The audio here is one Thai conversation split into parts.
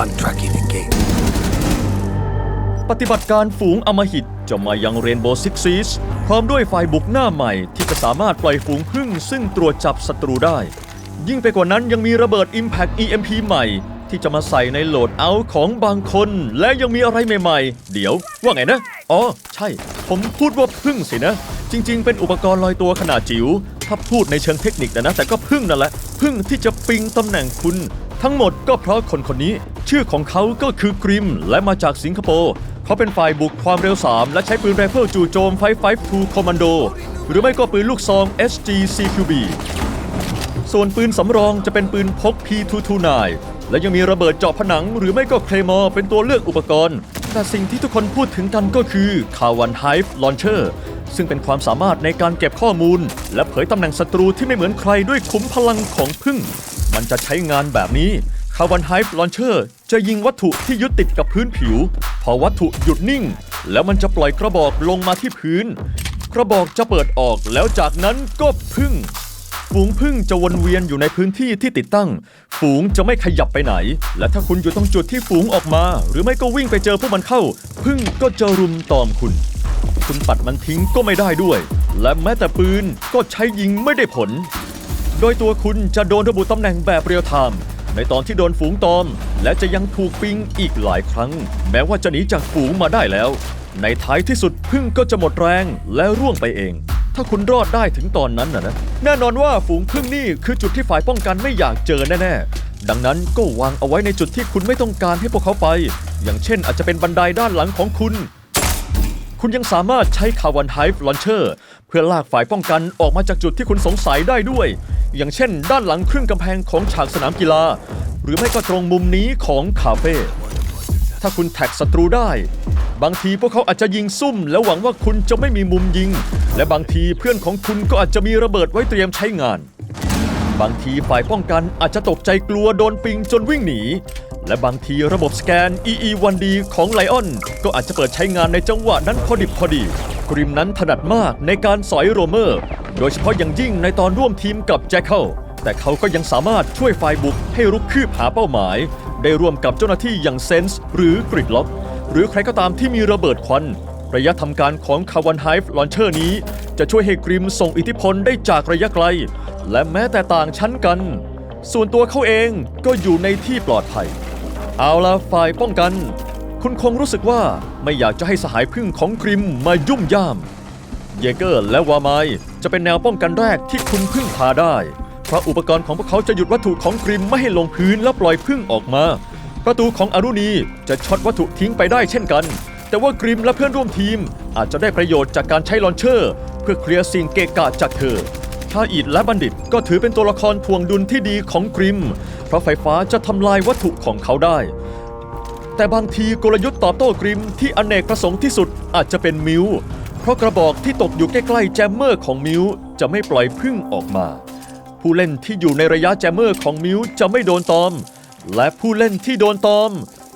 one tracking the game. ปฏิบัติการฝูงอำมหิตจะมายังเรนโบว์ซิกซีสพร้อมด้วยฝ่ายบุกหน้าใหม่ที่จะสามารถปล่อยฝูงพึ่งซึ่งตรวจจับศัตรูได้ ยิ่งไปกว่านั้นยังมีระเบิด Impact EMP ใหม่ ที่จะมาใส่ในโหลดเอาท์ของบางคน และยังมีอะไรใหม่ๆ เดี๋ยวว่าไงนะ อ๋อ ใช่ ผมพูดว่าพึ่งสินะ จริงๆ เป็นอุปกรณ์ลอยตัวขนาดจิ๋วถ้าพูดในเชิงเทคนิคนะนะแต่ก็พึ่งนั่นแหละพึ่งที่จะปิงตำแหน่งคุณ ทั้งหมดก็เพราะคนคนนี้ ชื่อของเขาก็คือกริมและมาจากสิงคโปร์เขาเป็นฝ่ายบุกความเร็ว 3 และใช้ปืนไรเฟิลจู่โจม 552 Commando หรือไม่ก็ปืนลูกซอง SG CQB ส่วนปืนสำรองจะเป็นปืนพก P229 และยังมีระเบิดเจาะผนัง หรือไม่ก็เคลมอเป็นตัวเลือกอุปกรณ์ แต่สิ่งที่ทุกคนพูดถึงกันก็คือ k a w a n Hive Launcher ซึ่งเป็นความสามารถในการเก็บข้อมูล และเผยตำแหน่งศัตรูที่ไม่เหมือนใครด้วยขุมพลังของพึ่ง มันจะใช้งานแบบนี้คาวันไฮฟ์ลอนเชอร์จะยิงวัตถุที่ยึดติดกับพื้นผิว พอวัตถุหยุดนิ่ง แล้วมันจะปล่อยกระบอกลงมาที่พื้น กระบอกจะเปิดออกแล้วจากนั้นก็พึ่ง ฝูงพึ่งจะวนเวียนอยู่ในพื้นที่ที่ติดตั้ง ฝูงจะไม่ขยับไปไหน และถ้าคุณอยู่ตรงจุดที่ฝูงออกมา หรือไม่ก็วิ่งไปเจอพวกมันเข้า พึ่งก็จะรุมตอมคุณ คุณปัดมันทิ้งก็ไม่ได้ด้วย และแม้แต่ปืนก็ใช้ยิงไม่ได้ผล โดยตัวคุณจะโดนระบุตำแหน่งแบบเรียลไทม์ในตอนที่โดนฝูงตอม และจะยังถูกปิงอีกหลายครั้ง แม้ว่าจะหนีจากฝูงมาได้แล้ว ในท้ายที่สุดพึ่งก็จะหมดแรงและร่วงไปเอง ถ้าคุณรอดได้ถึงตอนนั้นนะนะแน่นอนว่าฝูงพึ่งนี่คือจุดที่ฝ่ายป้องกันไม่อยากเจอแน่ๆดังนั้นก็วางเอาไว้ในจุดที่คุณไม่ต้องการให้พวกเขาไป อย่างเช่นอาจจะเป็นบันไดด้านหลังของคุณ คุณยังสามารถใช้คาวันไฮฟ์ลอนเชอร์เพื่อลากฝ่ายป้องกันออกมาจากจุดที่คุณสงสัยได้ด้วย อย่างเช่น ด้านหลังครึ่งกำแพงของฉากสนามกีฬา หรือไม่ก็ตรงมุมนี้ของคาเฟ่ถ้าคุณแท็กศัตรูได้ บางทีพวกเขาอาจจะยิงซุ่ม แล้วหวังว่าคุณจะไม่มีมุมยิง และบางทีเพื่อนของคุณก็อาจจะมีระเบิดไว้เตรียมใช้งาน บางทีฝ่ายป้องกันอาจจะตกใจกลัวโดนปิงจนวิ่งหนี และบางทีระบบสแกน EE1D ของไลออนก็อาจจะเปิดใช้งานในจังหวะนั้นพอดิบพอดี กริมนั้นถนัดมากในการสอยโรเมอร์ ดยเฉพาะอย่างยิ่งในตอนร่วมทีมกับแจ็คเกิลแต่เขาก็ยังสามารถช่วยฝ่ายบุกให้รุกคืบหาเป้าหมาย ได้ร่วมกับเจ้าหน้าที่อย่างเซนส์หรือกริดล็อก หรือใครก็ตามที่มีระเบิดควัน ระยะทำการของคาวันไฮฟ์ลอนเชอร์นี้ จะช่วยให้กริมส่งอิทธิพลได้จากระยะไกล และแม้แต่ต่างชั้นกัน ส่วนตัวเขาเองก็อยู่ในที่ปลอดภัย เอาละฝ่ายป้องกัน คุณคงรู้สึกว่าไม่อยากจะให้สหายพึ่งของกริมมายุ่มย่าม เยเกอร์และวาไมายจะเป็นแนวป้องกันแรกที่คุณพึ่งพาได้ เพราะอุปกรณ์ของพวกเขาจะหยุดวัตถุของกริมไม่ให้ลงพื้นและปล่อยพึ่งออกมา ประตูของอารุณีจะช็อตวัตถุทิ้งไปได้เช่นกัน แต่ว่ากริมและเพื่อนร่วมทีม อาจจะได้ประโยชน์จากการใช้ลอนเชอร์ เพื่อเคลียร์สิ่งเกะกะจากเธอชาอิดและบัณฑิตก็ถือเป็นตัวละครทวงดุลที่ดีของกริม เพราะไฟฟ้าจะทำลายวัตถุของเขาได้ แต่บางทีกลยุทธ์ตอบโต้กริมที่อเนกประสงค์ที่สุดอาจจะเป็นมิว เพราะกระบอกที่ตกอยู่ใกล้ๆแจมเมอร์ของมิวจะไม่ปล่อยพึ่งออกมา ผู้เล่นที่อยู่ในระยะแจมเมอร์ของมิวจะไม่โดนตอม และผู้เล่นที่โดนตอม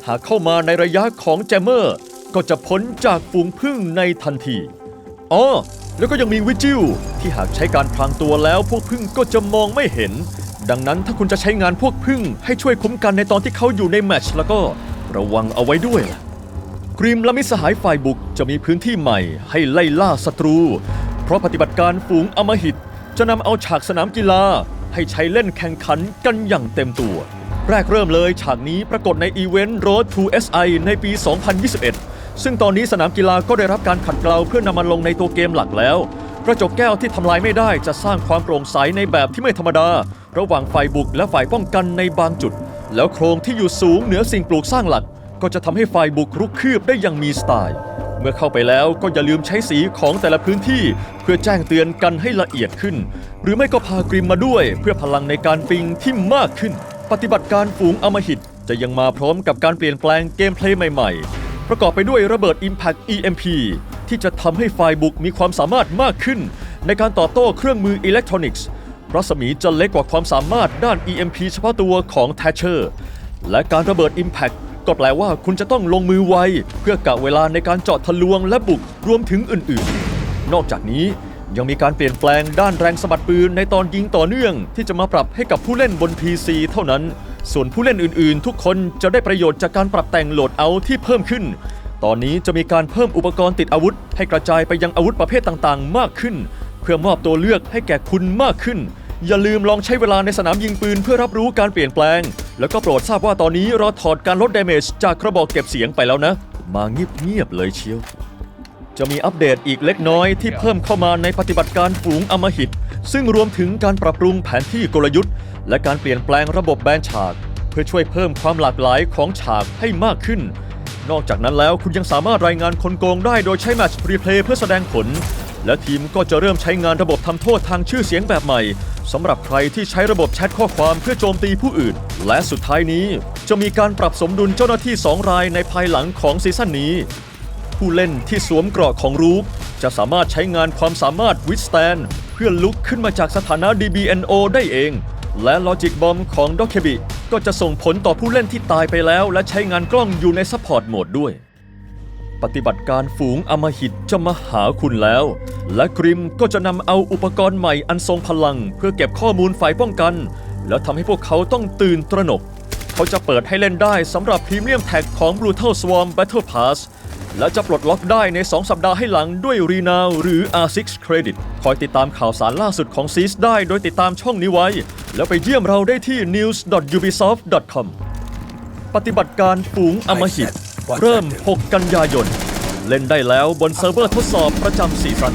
หากเข้ามาในระยะของแจมเมอร์ ก็จะพ้นจากฝูงพึ่งในทันทีอ๋อแล้วก็ยังมีวิจิวที่หากใช้การพรางตัวแล้วพวกพึ่งก็จะมองไม่เห็น ดังนั้นถ้าคุณจะใช้งานพวกพึ่งให้ช่วยคุ้มกันในตอนที่เขาอยู่ในแมชแล้วก็ระวังเอาไว้ด้วยล่ะ กริมและมิสหายฝ่ายบุกจะมีพื้นที่ใหม่ให้ไล่ล่าศัตรู เพราะปฏิบัติการฝูงอมหิต จะนำเอาฉากสนามกีฬา ให้ใช้เล่นแข่งขันกันอย่างเต็มตัว แรกเริ่มเลยฉากนี้ปรากฏในอีเวนต์ Road to SI ในปี 2021 ซึ่งตอนนี้สนามกีฬาก็ได้รับการขัดเกลาเพื่อนำมาลงในตัวเกมหลักแล้ว กระจกแก้วที่ทำลายไม่ได้จะสร้างความโปร่งใสในแบบที่ไม่ธรรมดา ระหว่างฝ่ายบุกและฝ่ายป้องกันในบางจุด แล้วโครงที่อยู่สูงเหนือสิ่งปลูกสร้างหลัก ก็จะทำให้ฝ่ายบุกรุกคืบได้อย่างมีสไตล์ เมื่อเข้าไปแล้วก็อย่าลืมใช้สีของแต่ละพื้นที่ เพื่อแจ้งเตือนกันให้ละเอียดขึ้น หรือไม่ก็พากริมมาด้วย เพื่อพลังในการปิงที่มากขึ้น ปฏิบัติการฝูงอมหิตจะยังมาพร้อมกับการเปลี่ยนแปลงเกมเพลย์ใหม่ ๆ ประกอบไปด้วยระเบิด Impact EMP ที่จะทำให้ฝ่ายบุกมีความสามารถมากขึ้น ในการต่อบโต้เครื่องมืออิเล็กทรอนิกส์รัศมีจะเล็กกว่าความสามารถด้าน EMP เฉพาะตัวของ Thatcher และการระเบิด Impact ก็แปลว่าคุณจะต้องลงมือไว เพื่อกะเวลาในการเจาะทะลวงและบุกรวมถึงอื่นๆ นอกจากนี้ยังมีการเปลี่ยนแปลงด้านแรงสะบัดปืนในตอนยิงต่อเนื่อง ที่จะมาปรับให้กับผู้เล่นบน PC เท่านั้น ส่วนผู้เล่นอื่นๆ ทุกคนจะได้ประโยชน์จากการปรับแต่งโหลดเอาท์ที่เพิ่มขึ้น ตอนนี้จะมีการเพิ่มอุปกรณ์ติดอาวุธ ให้กระจายไปยังอาวุธประเภทต่างๆ มากขึ้น เพื่อมอบตัวเลือกให้แก่คุณมากขึ้น อย่าลืมลองใช้เวลาในสนามยิงปืนเพื่อรับรู้การเปลี่ยนแปลง แล้วก็โปรดทราบว่าตอนนี้เราถอดการลดดาเมจจากกระบอกเก็บเสียงไปแล้วนะ มาเงียบๆเลยเชียว จะมีอัปเดตอีกเล็กน้อยที่เพิ่มเข้ามาในปฏิบัติการฝูงอมหิต ซึ่งรวมถึงการปรับปรุงแผนที่กลยุทธ์ และการเปลี่ยนแปลงระบบแบนฉาก เพื่อช่วยเพิ่มความหลากหลายของฉากให้มากขึ้น นอกจากนั้นแล้วคุณยังสามารถรายงานคนโกงได้โดยใช้แมตช์รีเพลย์เพื่อแสดงผล และทีมก็จะเริ่มใช้งานระบบทำโทษทางชื่อเสียงแบบใหม่สำหรับใครที่ใช้ระบบแชทข้อความเพื่อโจมตีผู้อื่น และสุดท้ายนี้จะมีการปรับสมดุลเจ้าหน้าที่สองรายในภายหลังของซีซั่นนี้ ผู้เล่นที่สวมเกราะของรูกจะสามารถใช้งานความสามารถวิสแตนเพื่อลุกขึ้นมาจากสถานะ DBNO ได้เอง และลอจิกบอมของด o เคบิก็จะส่งผลต่อผู้เล่นที่ตายไปแล้ว และใช้งานกล้องอยู่ในซัพพอร์ตโหมดด้วย ปฏิบัติการฝูงอมหิตจะมาหาคุณแล้ว และกริมก็จะนำเอาอุปกรณ์ใหม่อันทรงพลัง เพื่อเก็บข้อมูลฝ่ายป้องกัน แล้วทำให้พวกเขาต้องตื่นตระหนก เขาจะเปิดให้เล่นได้สำหรับพรีเมียมแท็กของ Brutal Swarm Battle Pass และจะปลดล็อกได้ใน 2 สัปดาห์ให้หลังด้วย Renown หรือ R6 Credit คอยติดตามข่าวสารล่าสุดของ Seas ได้โดยติดตามช่องนี้ไว้ แล้วไปเยี่ยมเราได้ที่ news.ubisoft.com ปฏิบัติการฝูงอมหิต เริ่ม 6 กันยายน เล่นได้แล้วบนเซิร์ฟเวอร์ทดสอบประจำซีซั่น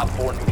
Op 4